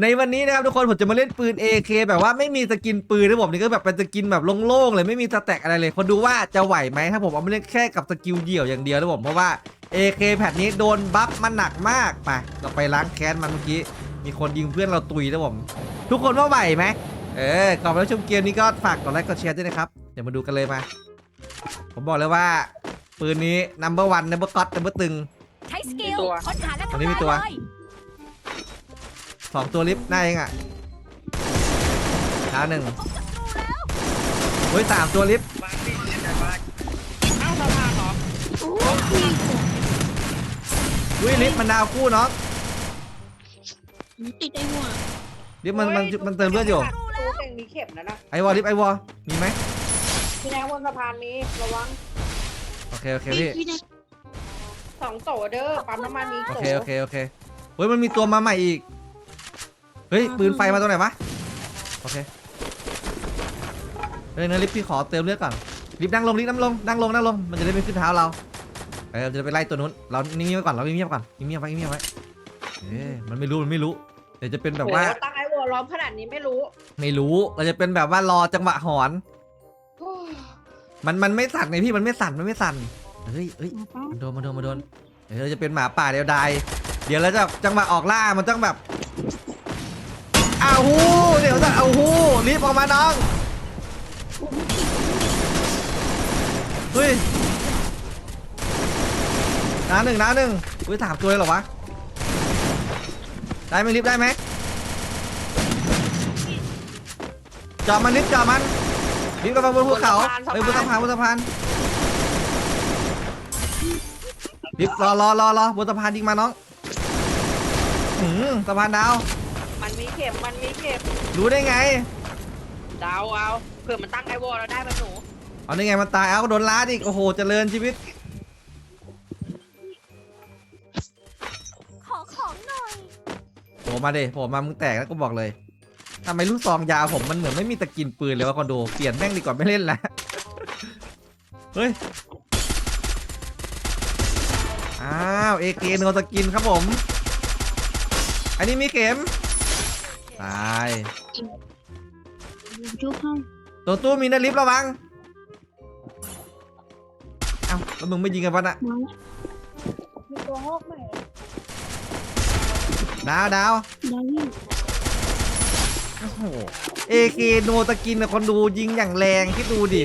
ในวันนี้นะครับทุกคนผมจะมาเล่นปืน AK แบบว่าไม่มีสกินปืนนะผมนี่ก็แบบเป็นสกินแบบโล่งๆเลยไม่มีสแต็กอะไรเลย คนดูว่าจะไหวไหมถ้าผมเอามาเล่นแค่กับสกิลเดี่ยวอย่างเดียวนะผมเพราะว่า AK แพทนี้โดนบัฟมันหนักมากไปเราไปล้างแค้นมันเมื่อกี้ มีคนยิงเพื่อนเราตุยนะผมทุกคนว่าไหวไหมเออก่อนไปรับชมเกมนี้ก็ฝากกดไลค์กดแชร์ด้วยนะครับเดี๋ยวมาดูกันเลยมา ผมบอกเลยว่า ปืนนี้ number one number god number ตึงใช้สกิลมีตัวค้นหาและอันทำนี้ลายมีตัวเลย สองตัวลิฟต์หน้าเองอะดาวหนึ่งเฮ้ยสามตัวลิฟต์บ้านพี่แต่บ้านเอ้าสะพานเหรออุ้ยลิฟต์มันดาวคู่เนาะติดไอ้หัวลิฟต์มันมันมันเติมเลือดอยู่ตู้เองมีเข็มนะนะไอวอลลิฟต์ไอวอลมีไหมพี่แนวบนสะพานมีระวังโอเคโอเคพี่พี่ได้สองโตเด้อปั๊มน้ำมันมีโอโตเคโอเคโอเคเฮ้ยมันมีตัวมาใหม่อีก เฮ้ยปืนไฟมาตรงไหนวะโอเคเฮ้ยนะลิฟต์พี่ขอเติมเลือดก่อนลิฟต์นั่งลงลิฟต์นั่งลงนั่งลงนั่งลงมันจะได้ไม่ขึ้นเท้าเราเออเราจะไปไล่ตัวนู้นเรานิ่งๆไว้ก่อนเราเงียบๆก่อนเงียบๆไว้เงียบๆไว้เอ๊ะมันไม่รู้มันไม่รู้เดี๋ยวจะเป็นแบบว่าโอ้ตั้งไอ้วอลล้อมขนาดนี้ไม่รู้ ไม่รู้เราจะเป็นแบบว่ารอจังหวะหอน มันมันไม่สั่นไงพี่มันไม่สั่นมันไม่สั่นเฮ้ยเฮ้ยมันโดนมันโดนมันโดนเดี๋ยวเราจะเป็นหมาป่าเดียวดายเดี๋ยวเราจะจังหวะออกล่ามันต้องแบบ อ้าหูเดี๋ยวจะเอาหูรีบออกมาน้องเฮ้ยน้าหนึ่งน้าหนึ่งอุ้ยถามตัวเลยเหรอวะได้ไหมรีบได้ไหมจอมันรีบจอมันรีบกลับมาบนภูเขาไปบนสะพานบนสะพานรีบรอรอรอรอบนสะพานยิงมาน้องสะพานดาว เข็มมันมีเข็มรู้ได้ไงดาวเอาเผื่อมันตั้งไอ้วอลแล้วได้มันหนูเอาได้ไงมันตาย เอาโดนล้าดอีก โอ้โห เจริญชีวิต ขอของหน่อย โผล่มาเดโผล่มามึงแตกแล้วก็บอกเลยทำไมลูกซองยาวผมมันเหมือนไม่มีตะกินปืนเลยวะคอนโด เปลี่ยนแม่งดีกว่าไม่เล่นละ เฮ้ย อ้าว เอเกโนตะกินครับผม อันนี้มีเข็ม ตายชุบห้องตัวตู้มีนาลิฟต์ระวัง เอ้าแล้วมึงไม่ยิงกันปะน่ะมามีตัวฮอกไหมดาวดาวดาวี่โอ้โหเอเคโนตะกินนะคนดูยิงอย่างแรงคิดดูดิ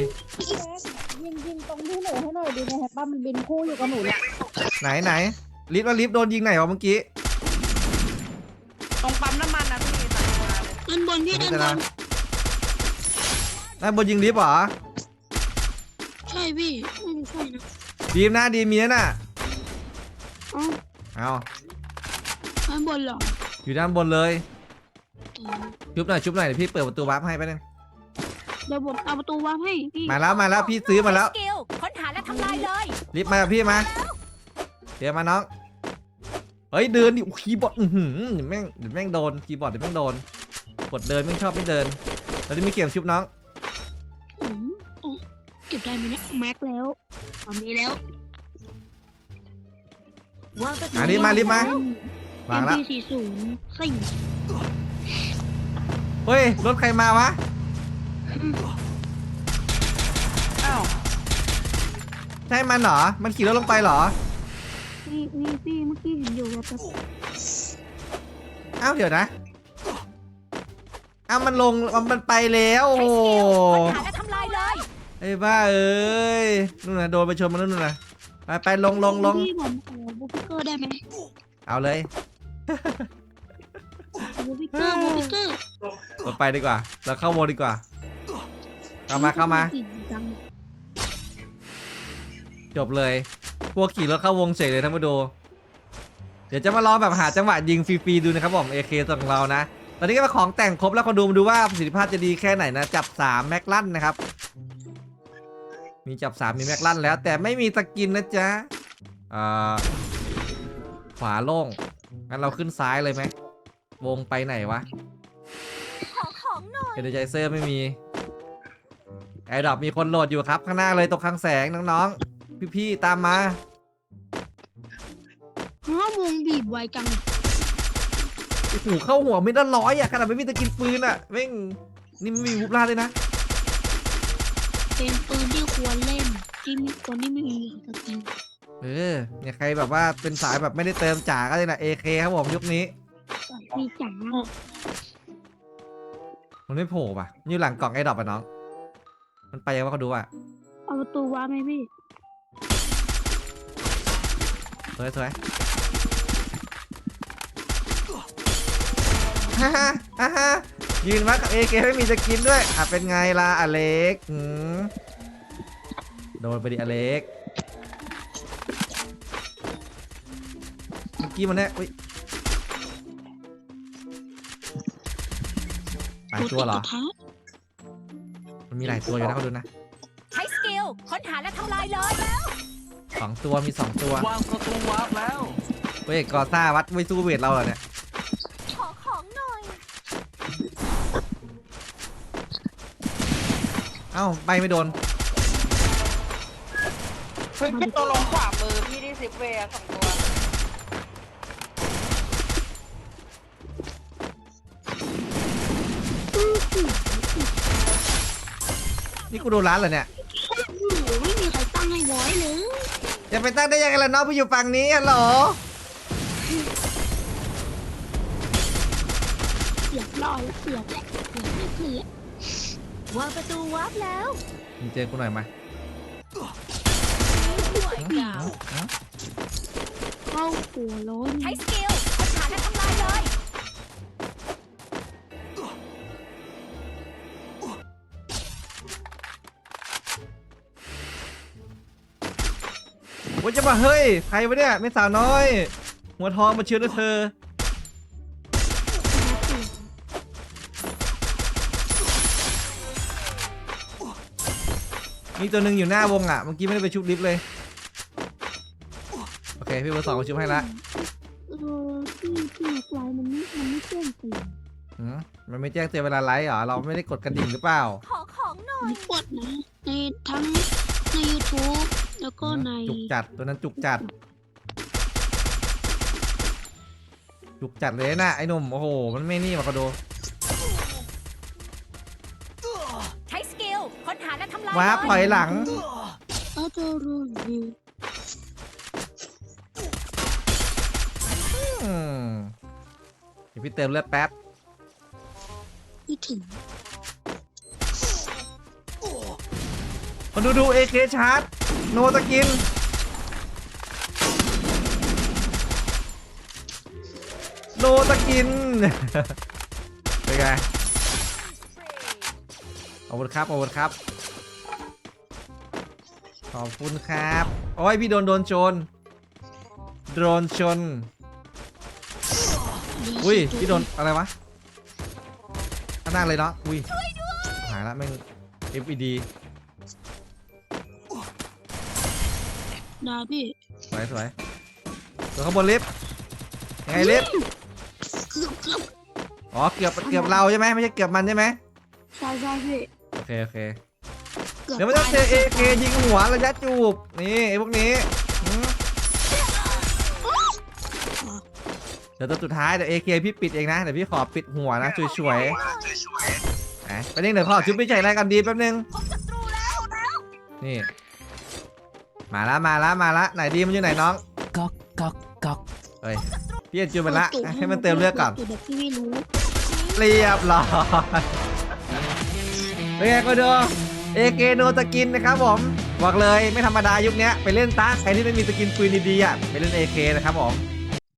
ยิงยิงตรงที่หนูให้หน่อยดีนะครับป้ามันบินคู่อยู่กับหนูเนี่ยไหนไหนลิฟต์ว่าลิฟต์โดนยิงไหนวะเมื่อกี้ ตรงปั๊มน้ำมันนะพี่ใส่มาเลย ด้านบนพี่นี่ด้านจะบนะนนั่นบนยิงลิฟต์เหรอใช่พี่อุ้มใช่นะดีมนะดีมมีนะน่ะอ๋อเอาด้านบนเหรออยู่ด้านบนเลยอืมชุบหน่อยชุบหน่อยเดี๋ยวพี่เปิดประตูวาร์ปให้ไปบนึงเดี๋ยวผมเอาประตูวางให้พี่มาแล้วมาแล้วพี่ซื้อมาแล้วใช้สกิลค้นหาและทำลายเลยลิฟต์มากับพี่มาเดี๋ยวมาน้อง เฮ้ยเดินดิโอ้คีย์บอร์ด อือหือเดี๋ยวแม่งเดี๋ยวแม่งโดนคีย์บอร์ดเดี๋ยวแม่งโดน กดเดินแม่งชอบไม่เดินแล้วนี่มีเกมชุบน้องอืมโอ้เก็บได้ไหมเนี่ยแม็กแล้วตอนนี้แล้ววางประตูอะรีบมารีบมาวางละเป็นปีสี่ศูนย์สี่เฮ้ย รถใครมาวะ อ้าวใช่มันเหรอ มันขี่รถลงไปเหรอ นี่นี่พี่เมื่อกี้เห็นอยู่แบบแบบอ้าวเดี๋ยวนะ อ้าวมันลงมันไปแล้วโอ้ใช้โหสกิลค้นหาและทำลายเลยไอ้บ้าเอ้ยนู่นน่ะโดนไปชนมันนู่นน่ะไปไปลงลงลงพี่ผมขอบูฟิกเกอร์ได้ไหมเอาเลยบูฟิกเกอร์บูฟิกเกอร์เราไปดีกว่า เราเข้าโมดีกว่า เข้ามาเข้ามาจังจบเลย พวกขี่รถเข้าวงเฉยเลยท่านผู้ดู เดี๋ยวจะมาลองแบบหาจังหวะยิงฟรีๆดูนะครับผม AK ของเรานะ ตอนนี้ก็เป็นของแต่งครบแล้วคนดูมาดูว่าประสิทธิภาพจะดีแค่ไหนนะ จับ3แม็กลั่นนะครับ มีจับ3มีแม็กลั่นแล้ว แต่ไม่มีสกินนะจ๊ะอ่าขวาโล่งงั้นเราขึ้นซ้ายเลยไหมวงไปไหนวะขอของหน่อยเอเนจเซอร์ไม่มีแอร์ดรอปมีคนโหลดอยู่ครับ ข้างหน้าเลยตรงข้างแสงน้องๆ พี่ๆ ตามมา เพราะวงบีบไวจังโอ้โหเข้าหัวไม่ได้ร้อยอะขนาดไม่มีตะกินปืนอะแม่งนี่ไม่มีวุบลาดเลยนะเป็นปืนที่ควรเล่นที่มีคนที่ไม่มีสกิลเออเนี่ยใครแบบว่าเป็นสายแบบไม่ได้เติมจ๋าก็เลยนะ AK ครับผมยุคนี้มีจ๋ามันไม่โผล่ป่ะมันอยู่หลังกล่องไอ้ดอกอะน้อง มันไปยังว่าเขาดูอะเอาประตูว้าร์ปไหมพี่สวยสวย ฮ่าฮ่าฮ่าฮ่ายืนมากับ AK ไม่มีสกินด้วย อะเป็นไงล่ะอเล็กหืมโดนไปดิอเล็กเมื่อกี้มันเนี่ยอุ้ยหลายตัวเหรอกระทะมันมีหลายตัวอยู่นะเขาดูนะใช้สกิลค้นหาและทำลายเลยสองตัวมีสองตัววางประตูวาร์ปแล้ว เว้ยกอซ่าวัดไม่สู้เวทเราเหรอเนี่ย เอ้าใบไม่โดนเฮ้ยเป็นตัวลงขวามือพี่ที่ซิปเวย์สองตัวนี่กูโดนร้านเหรอเนี่ย โอ้โหไม่มีใครตั้งให้ไว้เลยจะไปตั้งได้ยังไงล่ะน้องไปอยู่ฝั่งนี้ฮัลโหลเสียบรอยเสียบแหละเสียบไม่เสียบ วางประตูวาร์ปแล้วมึงเจอกูหน่อยมาสวยงามเข้าหัวโล้นใช้สกิลค้นหาและทำลายเลยว่าจะมาเฮ้ย ใครวะเนี่ยไม่สาวน้อย หัวทองมาเชื่อด้วยเธอ มีตัวหนึ่งอยู่หน้าวงอะ เมื่อกี้ไม่ได้ไปชุบลิฟต์เลย โอเค พี่เบอร์สองมาชุบให้ละเออที่ที่นักไลน์มันไม่มันไม่แจ้งเตือนหืมมันไม่แจ้งเตือนเวลาไลฟ์เหรอ เราไม่ได้กดกระดิ่งหรือเปล่า ขอของหน่อมัยนกดนะในทั้งใน YouTube แล้วก็ในจุกจัดตัวนั้นจุกจัด จุกจัดเลยนะไอ้หนุ่มโอ้โห มันไม่นี่มากระโด ว้าร์ปถอยหลังเออจะรู้วิวอืมเดี๋ยวพี่เติมเลือดแป๊บที่ถึงมาดูดูเอเคชาร์จโนตะกิน โนตะกิน เป็นไงขอบคุณครับขอบคุณครับ ขอบคุณครับ โอ้ยพี่โดนโดนชนโดนชน อุ้ยพี่โดนอะไรวะข้างหน้าเลยเนาะ อุ้ยหายละแม่ง FED ดาพี่สวยสวยตัวข้างบนลิฟต์ยังไงลิฟต์เกือบเกือบอ๋อเกือบเกือบเราใช่ไหมไม่ใช่เกือบมันใช่ไหมใช่ใช่พี่ โอเคโอเค เกือบเดี๋ยวมันต้องเจอ AK ยิงหัวระยะจูบนี่ไอ้พวกนี้หืมเดี๋ยวตัวสุดท้ายเดี๋ยว AK พี่ปิดเองนะเดี๋ยวพี่ขอปิดหัวนะช่วยๆอะไปนี่เดี๋ยวขอชุบพี่ใจอะไรกันดีแป๊บนึงพบศัตรูแล้วแล้วนี่ มาละมาละมาละไหนดีมันอยู่ไหนน้องก๊อกก๊อกก๊อกเฮ้ยพี่จะจูบมันละให้มันเติมเลือดก่อน เดี๋ยวพี่ไม่รู้เรียบร้อยเป็นไงก็ดู เอเกโนตะกินนะครับผมบอกเลยไม่ธรรมดายุคนี้ไปเล่นตาใครที่ไม่มีสกินปืนดีๆอะไปเล่นเอเคนะครับผม